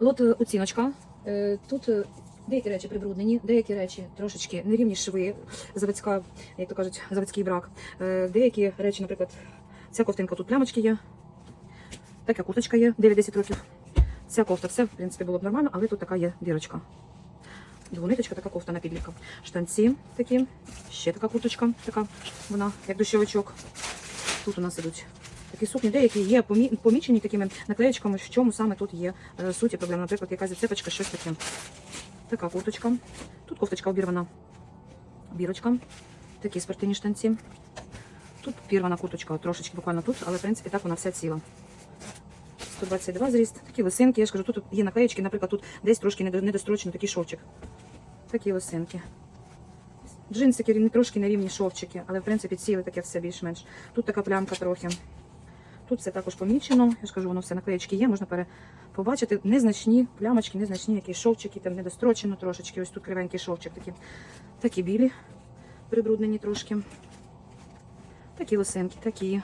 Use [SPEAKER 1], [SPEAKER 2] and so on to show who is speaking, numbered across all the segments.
[SPEAKER 1] Лот е, оціночка. Е, Тут е, деякі речі прибруднені, деякі речі трошечки нерівні шви, заводська, як то кажуть, заводський брак. Деякі речі, наприклад, ця ковтинка тут плямочки є. Така курточка є 9-10 років. Ця кофта, все, в принципі, було б нормально, але тут така є дірочка. Двониточка, така кофта на підлітка. Штанці такі, ще така курточка, така вона, як дощовичок. Тут у нас ідуть такі сукні, деякі є помічені такими наклеєчками, в чому саме тут є е, суті проблем. Наприклад, якась зацепочка, щось таке. Така курточка. Тут кофточка обірвана. Бірочка. Такі спортивні штанці. Тут пірвана курточка, трошечки буквально тут, але в принципі так вона вся ціла. 122 зріст, такі лисинки. Я ж кажу, тут є наклеєчки, наприклад, тут десь трошки недо- недострочено такий шовчик. Такі лисинки. Джинсики трошки на рівні шовчики, але в принципі ціле таке все більш-менш. Тут така плямка трохи. Тут все також помічено. Я ж кажу, воно все наклеєчки є, можна пере... побачити незначні плямочки, незначні якісь шовчики, там недострочено трошечки. Ось тут кривенький шовчик такі. Такі білі, прибруднені трошки. Такі лисинки, такі.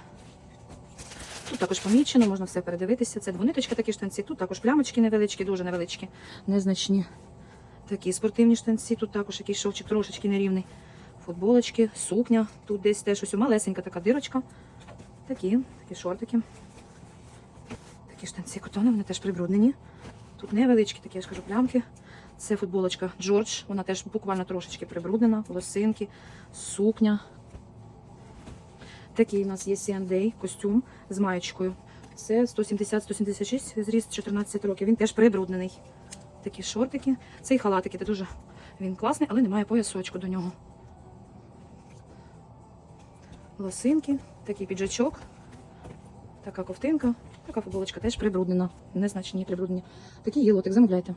[SPEAKER 1] Тут також помічено, можна все передивитися. Це двониточка такі штанці. Тут також плямочки невеличкі, дуже невеличкі, незначні. Такі спортивні штанці. Тут також якийсь шовчик трошечки нерівний. Футболочки, сукня. Тут десь теж ось малесенька така дирочка. Такі, такі шортики. Такі штанці котони, вони теж прибруднені. Тут невеличкі такі, я ж кажу, плямки. Це футболочка Джордж, вона теж буквально трошечки прибруднена, лосинки, сукня. Такий у нас є C&A костюм з маєчкою. Це 170-176 зріст 14 років. Він теж прибруднений. Такі шортики. Цей халатики, це дуже він класний, але немає поясочку до нього. Лосинки, такий піджачок, така ковтинка, така футболочка теж прибруднена. Незначні прибруднені. Такий є замовляйте.